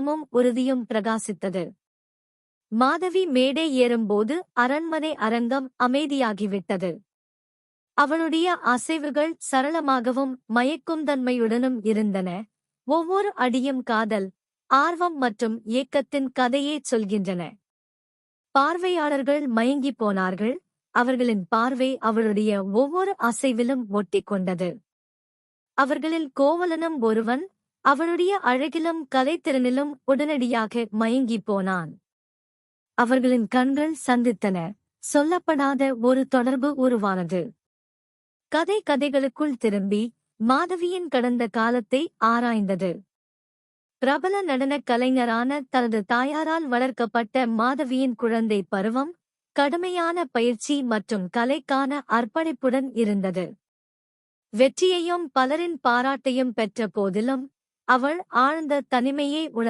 மும் உறுதியும் பிரகாசித்தது. மாதவி மேடை ஏறும்போது அரண்மனை அரங்கம் அமைதியாகிவிட்டது. அவளுடைய அசைவுகள் சரளமாகவும் மயக்கும் தன்மையுடனும் இருந்தன. ஒவ்வொரு அடியும் காதல் ஆர்வம் மற்றும் இயக்கத்தின் கதையே சொல்கின்றன. பார்வையாளர்கள் மயங்கி போனார்கள். அவர்களின் பார்வை அவளுடைய ஒவ்வொரு அசைவிலும் ஒட்டிக்கொண்டது. அவர்களில் கோவலனும் ஒருவன் அவளுடைய அழகிலும் கலைத்திறனிலும் உடனடியாக மயங்கிப் போனான். அவர்களின் கண்கள் சந்தித்தன. சொல்லப்படாத ஒரு தொடர்பு உருவானது. கதை கதைகளுக்குள் திரும்பி மாதவியின் கடந்த காலத்தை ஆராய்ந்தது. பிரபல நடனக் கலைஞரான தனது தாயாரால் வளர்க்கப்பட்ட மாதவியின் குழந்தை பருவம் கடுமையான பயிற்சி மற்றும் கலைக்கான அர்ப்பணிப்புடன் இருந்தது. வெற்றியையும் பலரின் பாராட்டையும் பெற்ற போதிலும் அவள் ஆழ்ந்த தனிமையை உணர்ந்தாள்.